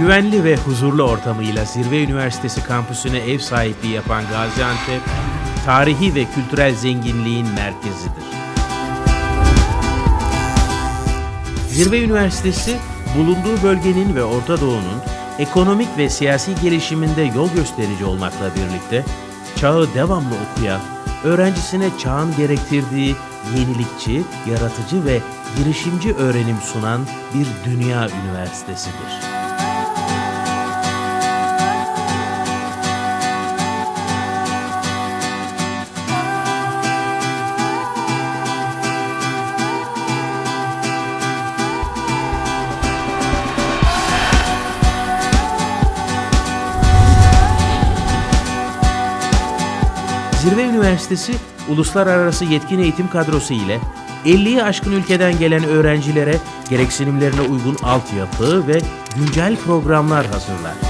Güvenli ve huzurlu ortamıyla Zirve Üniversitesi kampüsüne ev sahipliği yapan Gaziantep, tarihi ve kültürel zenginliğin merkezidir. Zirve Üniversitesi, bulunduğu bölgenin ve Orta Doğu'nun ekonomik ve siyasi gelişiminde yol gösterici olmakla birlikte, çağı devamlı okuyan, öğrencisine çağın gerektirdiği yenilikçi, yaratıcı ve girişimci öğrenim sunan bir dünya üniversitesidir. Zirve Üniversitesi uluslararası yetkin eğitim kadrosu ile 50'yi aşkın ülkeden gelen öğrencilere gereksinimlerine uygun altyapı ve güncel programlar hazırlar.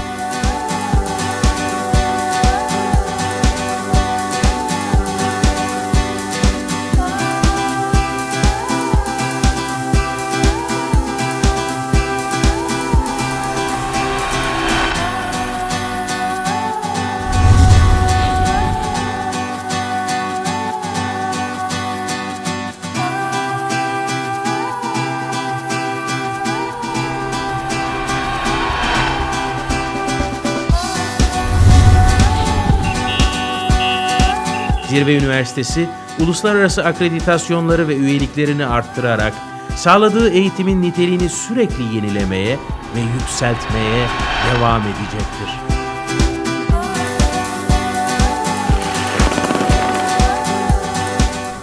Zirve Üniversitesi uluslararası akreditasyonları ve üyeliklerini arttırarak sağladığı eğitimin niteliğini sürekli yenilemeye ve yükseltmeye devam edecektir.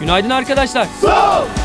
Günaydın arkadaşlar. Sol!